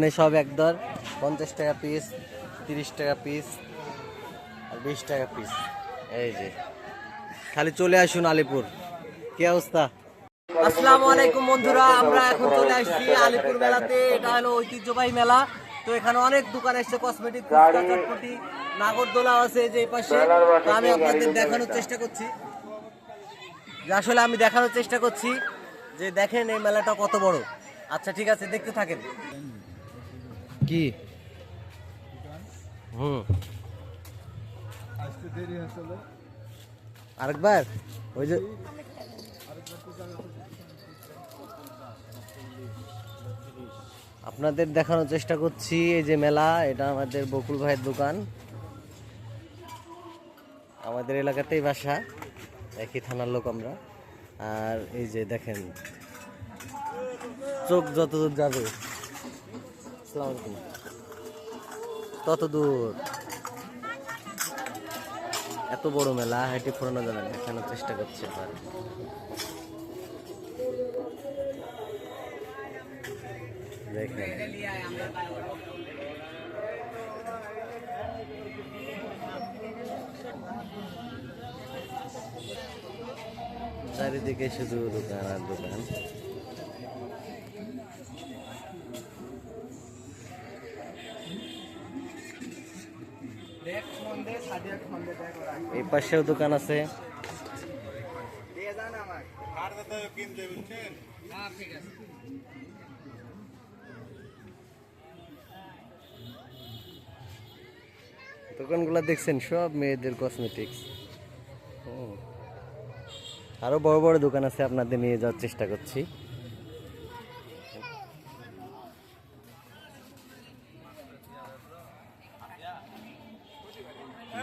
এখানে সব এক দর, পঞ্চাশ টাকা পিস তিরিশ টাকা পিস আর বিশ টাকা পিস এই যে, খালি চলে আসুন আলিপুর। কি অবস্থা? আসসালামু আলাইকুম বন্ধুরা, আমরা এখন চলে আসছি আলিপুর মেলাতে। এটা হলো ঐতিহ্যবাহী মেলা। তো এখানে অনেক দোকান এসছে কসমেটিক চটপটি নাগরদোলা আছে যে পাশে। আমি আপনাদের দেখানোর চেষ্টা করছি। আসলে আমি দেখানোর চেষ্টা করছি যে দেখেন এই মেলাটা কত বড়। আচ্ছা ঠিক আছে, দেখতে থাকেন। কি? আরেকবার? ওই যে আপনাদের দেখানোর চেষ্টা করছি এই যে মেলা এটা আমাদের বকুল ভাইয়ের দোকান। আমাদের এলাকাতেই বাসা একই থানার লোক আমরা। আর এই যে দেখেন চোখ যত দূর যাবে। আসসালামু তত দূর এত বড় মেলা, হেঁটে ফুরানো যাবে না দেখানোর চেষ্টা করছে এবার? দেখেন। চারিদিকে শুধু দোকান আর দোকান। এই পাশেও দোকান আছে। দোকানগুলো দেখছেন সব মেয়েদের কসমেটিক্স আরও বড় বড় দোকান আছে, আপনাদের নিয়ে যাওয়ার চেষ্টা করছি।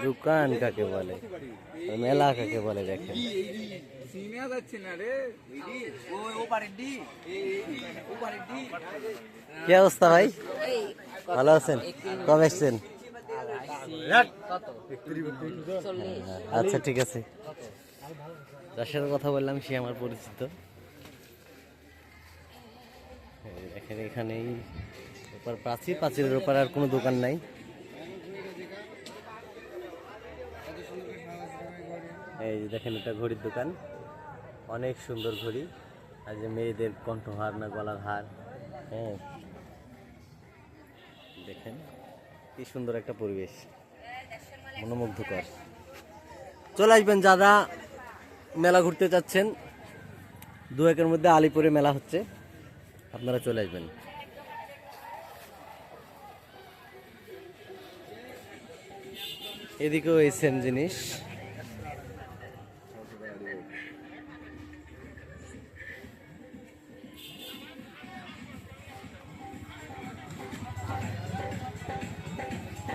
দোকান কাকে বলে? মেলা কাকে বলে দেখেন। কি অবস্থা ভাই? ভালো আছেন? কবে এসছেন? আচ্ছা ঠিক আছে। যার সাথে কথা বললাম, সে আমার পরিচিত। দেখেন, এখানেই ওপার প্রাচীর, প্রাচীরের ওপার আর কোনো দোকান নাই। এই দেখেন এটা ঘড়ির দোকান। অনেক সুন্দর ঘড়ি। আর যে মেয়েদের কণ্ঠহার না গলার হার হ্যাঁ। দেখেন, কি সুন্দর একটা পরিবেশ। মনোমুগ্ধকর। চলে আসবেন যারা মেলা ঘুরতে চাচ্ছেন দু একের মধ্যে আলিপুরে মেলা হচ্ছে। আপনারা চলে আসবেন। এদিকেও এই সেম জিনিস।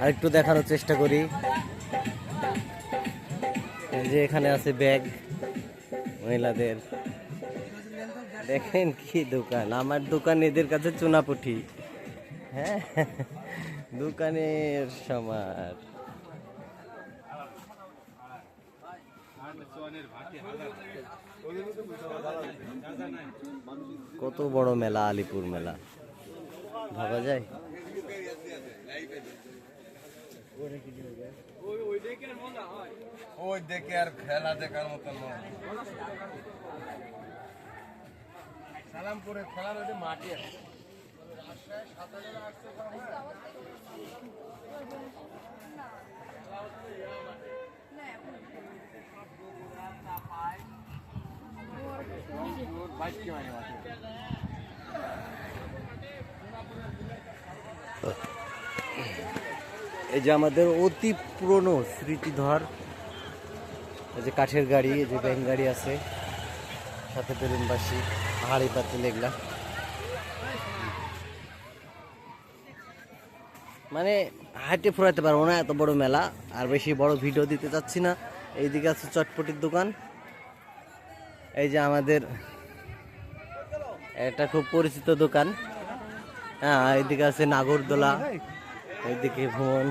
আরেকটু দেখানোর চেষ্টা করি। যে এখানে আছে ব্যাগ, মহিলাদের। দেখেন কি দোকান, আমার দোকান এদের কাছে চুনাপুটি হ্যাঁ দোকানের সমার। কত বড় মেলা, আলিপুর মেলা। ভাবা যায়? ওই দেখে আর খেলা দেখার মতন নয়। সালামপুরে খেলার ওই মাটি আছে এই যে আমাদের অতি পুরনো স্মৃতিধর, এই যে কাঠের গাড়ি, এই যে ব্যাং গাড়ি আছে, সাথে বেলুনবাসী, পাহাড়ি পাতিল এগুলা মানে হাইটে ফুরাতে পারব না, এত বড় মেলা, আর বেশি বড় ভিডিও দিতে চাচ্ছি না। এইদিকে আছে চটপটির দোকান। এই যে আমাদের একটা খুব পরিচিত দোকান। হ্যাঁ এইদিকে আছে নাগরদোলা। এইদিকে ভ্রমণ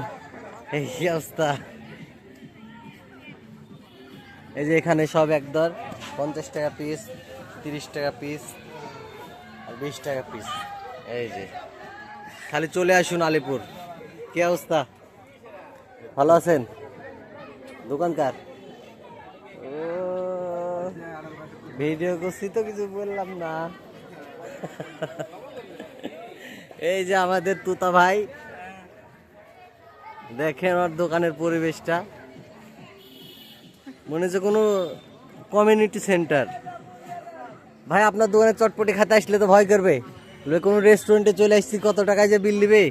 এই অবস্থা? এই যে এখানে সব এক দর পঞ্চাশ টাকা পিস তিরিশ টাকা পিস আর বিশ টাকা পিস এই যে, খালি চলে আসুন আলিপুর। কি অবস্থা? ভালো আছেন? দোকানকার ভিডিও করছি তো কিছু বললাম না। এই যে আমাদের তুতা ভাই দেখেন ওর দোকানের পরিবেশটা। মনে হচ্ছে কোনো কমিউনিটি সেন্টার ভাই, আপনার দোকানে চটপটি খাতে আসলে তো ভয় করবে। কোনো রেস্টুরেন্টে চলে আসছি, কত টাকায় যে বিল দিবে?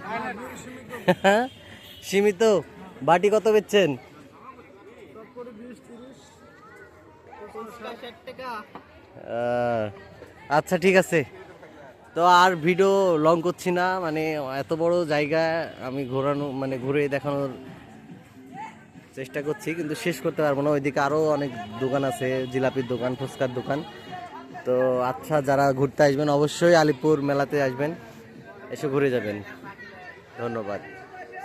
সীমিত। বাটি কত বেচছেন? আচ্ছা ঠিক আছে। তো আর ভিডিও লং করছি না মানে এত বড় জায়গা আমি ঘোরানো মানে ঘুরে দেখানোর চেষ্টা করছি, কিন্তু শেষ করতে পারব না। ওইদিকে আরও অনেক দোকান আছে, জিলাপির দোকান, ফুচকার দোকান। তো আচ্ছা যারা ঘুরতে আসবেন, অবশ্যই আলিপুর মেলাতে আসবেন, এসে ঘুরে যাবেন। ধন্যবাদ।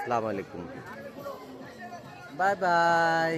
সালাম আলাইকুম। Bye bye.